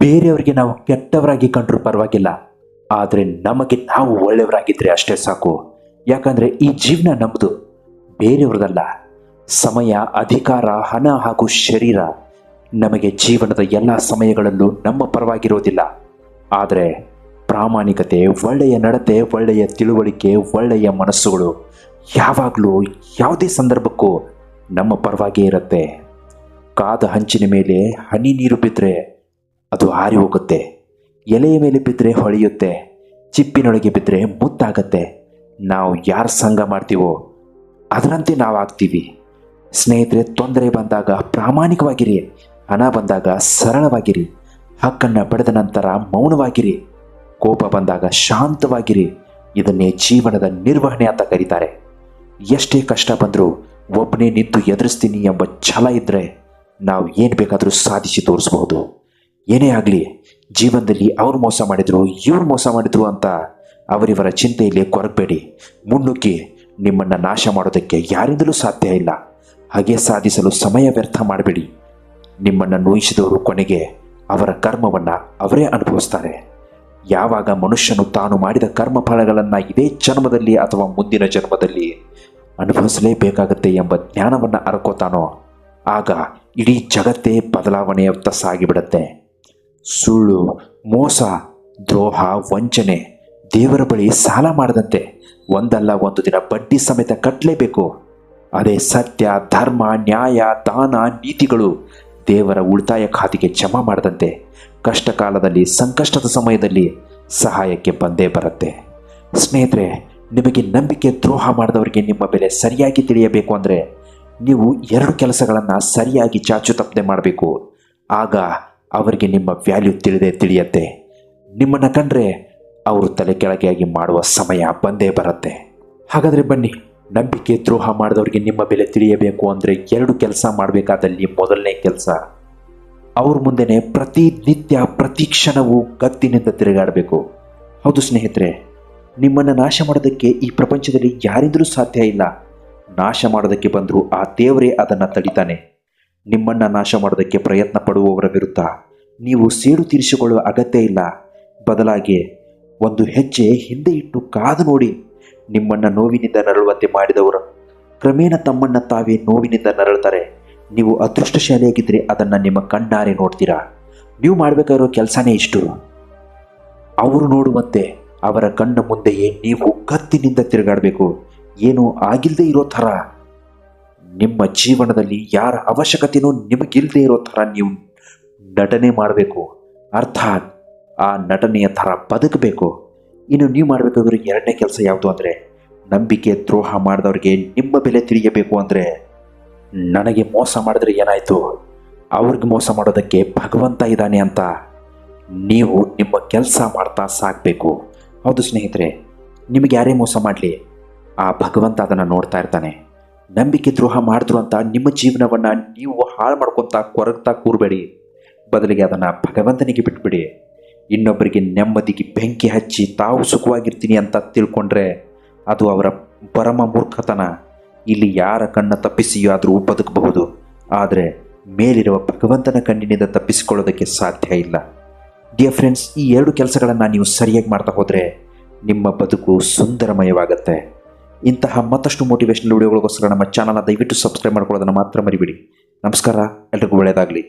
ಬೇರೆಯವರಿಗೆ ನಾವು ಕೆಟ್ಟವರಾಗಿ ಕಂಡ್ರೂ ಪರವಾಗಿಲ್ಲ, ಆದರೆ ನಮಗೆ ನಾವು ಒಳ್ಳೆಯವರಾಗಿದ್ದರೆ ಅಷ್ಟೇ ಸಾಕು. ಯಾಕಂದರೆ ಈ ಜೀವನ ನಮ್ಮದು ಬೇರೆಯವ್ರದಲ್ಲ. ಸಮಯ, ಅಧಿಕಾರ, ಹಣ ಹಾಗೂ ಶರೀರ ನಮಗೆ ಜೀವನದ ಎಲ್ಲ ಸಮಯಗಳಲ್ಲೂ ನಮ್ಮ ಪರವಾಗಿರೋದಿಲ್ಲ. ಆದರೆ ಪ್ರಾಮಾಣಿಕತೆ, ಒಳ್ಳೆಯ ನಡತೆ, ಒಳ್ಳೆಯ ತಿಳುವಳಿಕೆ, ಒಳ್ಳೆಯ ಮನಸ್ಸುಗಳು ಯಾವಾಗಲೂ ಯಾವುದೇ ಸಂದರ್ಭಕ್ಕೂ ನಮ್ಮ ಪರವಾಗಿಯೇ ಇರುತ್ತೆ. ಕಾದ ಹಂಚಿನ ಮೇಲೆ ಹನಿ ನೀರು ಬಿದ್ದರೆ ಅದು ಹಾರಿ ಹೋಗುತ್ತೆ. ಎಲೆಯ ಮೇಲೆ ಬಿದ್ದರೆ ಹೊಳೆಯುತ್ತೆ, ಚಿಪ್ಪಿನೊಳಗೆ ಬಿದ್ದರೆ ಮುತ್ತಾಗತ್ತೆ. ನಾವು ಯಾರ ಸಂಘ ಮಾಡ್ತೀವೋ ಅದರಂತೆ ನಾವು ಆಗ್ತೀವಿ. ಸ್ನೇಹಿತರೆ, ತೊಂದರೆ ಬಂದಾಗ ಪ್ರಾಮಾಣಿಕವಾಗಿರಿ. ಹಣ ಬಂದಾಗ ಸರಳವಾಗಿರಿ. ಹಕ್ಕನ್ನು ಪಡೆದ ನಂತರ ಮೌನವಾಗಿರಿ. ಕೋಪ ಬಂದಾಗ ಶಾಂತವಾಗಿರಿ. ಇದನ್ನೇ ಜೀವನದ ನಿರ್ವಹಣೆ ಅಂತ ಕರೀತಾರೆ. ಎಷ್ಟೇ ಕಷ್ಟ ಬಂದರೂ ಒಬ್ಬನೇ ನಿಂತು ಎದುರಿಸ್ತೀನಿ ಎಂಬ ಛಲ ಇದ್ದರೆ ನಾವು ಏನು ಬೇಕಾದರೂ ಸಾಧಿಸಿ ತೋರಿಸ್ಬಹುದು. ಏನೇ ಆಗಲಿ, ಜೀವನದಲ್ಲಿ ಅವ್ರು ಮೋಸ ಮಾಡಿದ್ರು, ಇವ್ರು ಮೋಸ ಮಾಡಿದ್ರು ಅಂತ ಅವರಿವರ ಚಿಂತೆಯಲ್ಲಿ ಕೊರಗಬೇಡಿ. ಮುನ್ನುಗ್ಗಿ ನಿಮ್ಮನ್ನು ನಾಶ ಮಾಡೋದಕ್ಕೆ ಯಾರಿಂದಲೂ ಸಾಧ್ಯ ಇಲ್ಲ. ಹಾಗೆ ಸಾಧಿಸಲು ಸಮಯ ವ್ಯರ್ಥ ಮಾಡಬೇಡಿ. ನಿಮ್ಮನ್ನು ನೋಯಿಸಿದವರು ಕೊನೆಗೆ ಅವರ ಕರ್ಮವನ್ನು ಅವರೇ ಅನುಭವಿಸ್ತಾರೆ. ಯಾವಾಗ ಮನುಷ್ಯನು ತಾನು ಮಾಡಿದ ಕರ್ಮ ಫಲಗಳನ್ನು ಇದೇ ಜನ್ಮದಲ್ಲಿ ಅಥವಾ ಮುಂದಿನ ಜನ್ಮದಲ್ಲಿ ಅನುಭವಿಸಲೇಬೇಕಾಗತ್ತೆ ಎಂಬ ಜ್ಞಾನವನ್ನು ಅರಕೋತಾನೋ, ಆಗ ಇಡೀ ಜಗತ್ತೇ ಬದಲಾವಣೆಯತ್ತ ಸಾಗಿಬಿಡತ್ತೆ. ಸುಳ್ಳು, ಮೋಸ, ದ್ರೋಹ, ವಂಚನೆ, ದೇವರ ಬಳಿ ಸಾಲ ಮಾಡದಂತೆ ಒಂದಲ್ಲ ಒಂದು ದಿನ ಬಡ್ಡಿ ಸಮೇತ ಕಟ್ಟಲೇಬೇಕು ಅದೇ ಸತ್ಯ, ಧರ್ಮ, ನ್ಯಾಯ, ದಾನ, ನೀತಿಗಳು ದೇವರ ಉಳಿತಾಯ ಖಾತೆಗೆ ಜಮಾ ಮಾಡದಂತೆ ಕಷ್ಟ ಕಾಲದಲ್ಲಿ ಸಂಕಷ್ಟದ ಸಮಯದಲ್ಲಿ ಸಹಾಯಕ್ಕೆ ಬಂದೇ ಬರುತ್ತೆ. ಸ್ನೇಹಿತರೆ, ನಿಮಗೆ ನಂಬಿಕೆ ದ್ರೋಹ ಮಾಡಿದವರಿಗೆ ನಿಮ್ಮ ಬೆಲೆ ಸರಿಯಾಗಿ ತಿಳಿಯಬೇಕು ಅಂದರೆ ನೀವು ಎರಡು ಕೆಲಸಗಳನ್ನು ಸರಿಯಾಗಿ ಚಾಚು ತಪ್ಪದೆ ಮಾಡಬೇಕು. ಆಗ ಅವರಿಗೆ ನಿಮ್ಮ ವ್ಯಾಲ್ಯೂ ತಿಳಿದೇ ತಿಳಿಯತ್ತೆ. ನಿಮ್ಮನ್ನು ಕಂಡ್ರೆ ಅವರು ತಲೆ ಕೆಳಗೆಯಾಗಿ ಮಾಡುವ ಸಮಯ ಬಂದೇ ಬರುತ್ತೆ. ಹಾಗಾದರೆ ಬನ್ನಿ, ನಂಬಿಕೆ ದ್ರೋಹ ಮಾಡಿದವರಿಗೆ ನಿಮ್ಮ ಬೆಲೆ ತಿಳಿಯಬೇಕು ಅಂದರೆ ಎರಡು ಕೆಲಸ ಮಾಡಬೇಕಾದಲ್ಲಿ ಮೊದಲನೇ ಕೆಲಸ. ಅವ್ರ ಮುಂದೆನೆ ಪ್ರತಿನಿತ್ಯ, ಪ್ರತಿ ಕ್ಷಣವೂ ಕತ್ತಿನಿಂದ ತಿರುಗಾಡಬೇಕು. ಹೌದು ಸ್ನೇಹಿತರೆ, ನಿಮ್ಮನ್ನು ನಾಶ ಮಾಡೋದಕ್ಕೆ ಈ ಪ್ರಪಂಚದಲ್ಲಿ ಯಾರಿಂದಲೂ ಸಾಧ್ಯ ಇಲ್ಲ. ನಾಶ ಮಾಡೋದಕ್ಕೆ ಬಂದರೂ ಆ ದೇವರೇ ಅದನ್ನು ತಡಿತಾನೆ. ನಿಮ್ಮನ್ನು ನಾಶ ಮಾಡೋದಕ್ಕೆ ಪ್ರಯತ್ನ ಪಡುವವರ ವಿರುದ್ಧ ನೀವು ಸೇಡು ತೀರಿಸಿಕೊಳ್ಳುವ ಅಗತ್ಯ ಇಲ್ಲ. ಬದಲಾಗಿ ಒಂದು ಹೆಜ್ಜೆ ಹಿಂದೆ ಇಟ್ಟು ಕಾದು ನೋಡಿ ನಿಮ್ಮನ್ನು ನೋವಿನಿಂದ ನರಳುವಂತೆ ಮಾಡಿದವರು. ಕ್ರಮೇಣ ತಮ್ಮನ್ನು ತಾವೇ ನೋವಿನಿಂದ ನರಳುತ್ತಾರೆ ನೀವು ಅದೃಷ್ಟಶಾಲಿಯಾಗಿದ್ದರೆ ಅದನ್ನು ನಿಮ್ಮ ಕಣ್ಣಾರೆ ನೋಡ್ತೀರಾ. ನೀವು ಮಾಡಬೇಕಾಗಿರೋ ಕೆಲಸನೇ ಇಷ್ಟು. ಅವರು ನೋಡುವಂತೆ ಅವರ ಕಣ್ಣ ಮುಂದೆಯೇ ನೀವು ಕತ್ತಿನಿಂದ ತಿರುಗಾಡಬೇಕು. ಏನೂ ಆಗಿಲ್ಲದೆ ಇರೋ ಥರ. ನಿಮ್ಮ ಜೀವನದಲ್ಲಿ ಯಾರ ಅವಶ್ಯಕತೆಯೂ ನಿಮಗಿಲ್ಲದೆ ಇರೋ ಥರ ನೀವು ನಟನೆ ಮಾಡಬೇಕು. ಅರ್ಥಾತ್ ಆ ನಟನೆಯ ಥರ ಬದುಕಬೇಕು. ಇನ್ನು ನೀವು ಮಾಡಬೇಕಾದ್ರೆ ಎರಡನೇ ಕೆಲಸ ಯಾವುದು ಅಂದರೆ ನಂಬಿಕೆ ದ್ರೋಹ ಮಾಡಿದವ್ರಿಗೆ ನಿಮ್ಮ ಬೆಲೆ ತಿಳಿಯಬೇಕು ಅಂದರೆ ನನಗೆ ಮೋಸ ಮಾಡಿದ್ರೆ ಏನಾಯಿತು? ಅವ್ರಿಗೆ ಮೋಸ ಮಾಡೋದಕ್ಕೆ ಭಗವಂತ ಇದ್ದಾನೆ ಅಂತ ನೀವು ನಿಮ್ಮ ಕೆಲಸ ಮಾಡ್ತಾ ಸಾಕಬೇಕು. ಹೌದು ಸ್ನೇಹಿತರೆ, ನಿಮಗೆ ಯಾರೇ ಮೋಸ ಮಾಡಲಿ, ಆ ಭಗವಂತ ಅದನ್ನು ನೋಡ್ತಾ ಇರ್ತಾನೆ. ನಂಬಿಕೆ ದ್ರೋಹ ಮಾಡಿದ್ರು ಅಂತ ನಿಮ್ಮ ಜೀವನವನ್ನು ನೀವು ಹಾಳು ಮಾಡ್ಕೊತಾ ಕೊರಗ್ತಾ ಕೂರಬೇಡಿ. ಬದಲಿಗೆ ಅದನ್ನು ಭಗವಂತನಿಗೆ ಬಿಟ್ಬಿಡಿ. ಇನ್ನೊಬ್ಬರಿಗೆ ನೆಮ್ಮದಿಗೆ ಬೆಂಕಿ ಹಚ್ಚಿ ತಾವು ಸುಖವಾಗಿರ್ತೀನಿ ಅಂತ ತಿಳ್ಕೊಂಡ್ರೆ ಅದು ಅವರ ಪರಮ ಮೂರ್ಖತನ. ಇಲ್ಲಿ ಯಾರ ಕಣ್ಣ ತಪ್ಪಿಸಿಯೋ ಆದರೂ ಬದುಕಬಹುದು. ಆದರೆ ಮೇಲಿರುವ ಭಗವಂತನ ಕಣ್ಣಿನಿಂದ ತಪ್ಪಿಸಿಕೊಳ್ಳೋದಕ್ಕೆ ಸಾಧ್ಯ ಇಲ್ಲ. ಡಿಯರ್ ಫ್ರೆಂಡ್ಸ್ ಈ ಎರಡು ಕೆಲಸಗಳನ್ನು ನೀವು ಸರಿಯಾಗಿ ಮಾಡ್ತಾ ಹೋದರೆ ನಿಮ್ಮ ಬದುಕು ಸುಂದರಮಯವಾಗುತ್ತೆ. ಇಂತಹ ಮತ್ತಷ್ಟು ಮೋಟಿವೇಶನಲ್ ವಿಡಿಯೋಗಳಿಗೋಸ್ಕರ ನಮ್ಮ ಚಾನಲ್ನ ದಯವಿಟ್ಟು ಸಬ್ಸ್ಕ್ರೈಬ್ ಮಾಡ್ಕೊಳ್ಳೋದನ್ನು ಮಾತ್ರ ಮರಿಬಿಡಿ. ನಮಸ್ಕಾರ ಎಲ್ರಿಗೂ ಒಳ್ಳೆಯದಾಗಲಿ.